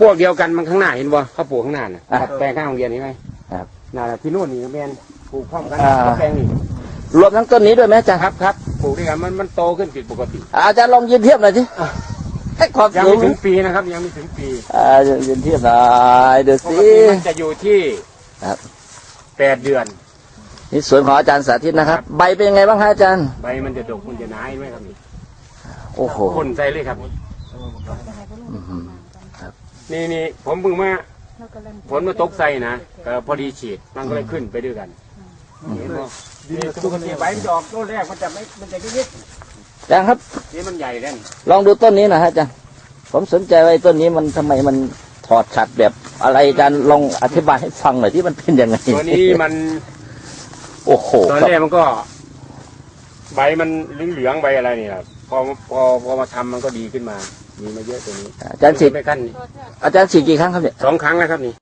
พวกเดียวกันมันข้างหน้าเห็นบ่เขาปลูกข้างหน้าน่ะอะครับแปลงข้างโรงเรียนนี่ไหมครับน่าที่นู่นนี่แมนปลูกพร้อมกันอ่ากับแปลงนี่รวมทั้งต้นนี้ด้วยไหมอาจารย์ครับครับปลูกด้วยกันมันมันโตขึ้นผิดปกติ อาจารย์ลองยืนเทียบหน่อยสิอะ ให้ความยังสูไม่งถึงปีนะครับ ยังไม่ถึงปีอ่ายืนเทียบหน่อยเดี๋ยวปสิ กติมันจะอยู่ที่ครับ แปดเดือน นี่สวนของอาจารย์สาธิตนะครับ ใบเป็นยังไงบ้างฮะอาจารย์ ใบมันจะดกมันจะหนาเห็นไหมครับนี่โอ้โหพ่นใส่เลยครับอื้อหือ นี่นี่ผมเพิ่งมาฝนมาตกใส่นะก็พอดีฉีดมันก็เลยขึ้นไปด้วยกันเห็นบ่นี่ปกติใบมันจะออกต้นแรกมันจะไม่มันจะนิดอาจารย์ครับ ๆนี่มันใหญ่แล้วนี่ลองดูต้นนี้หนะฮะอาจารย์ผมสนใจว่าไอ้ต้นนี้มันทำไมมันถอดขัดแบบอะไรอาจารย์ลองอธิบายให้ฟังหน่อยที่มันเป็นยังไงตัวนี้มันโอ้โหตอนครับแรกมันก็ ใบมันเหลืองๆใบอะไรนี่ครับพอพอพอมาทำมันก็ดีขึ้นมา มีมาเยอะตัวนี้อาจารย์ฉีดไม่ขั้นนี่อาจารย์ฉีดกี่ครั้งครับเนี่ย สองครั้งแล้วครับนี่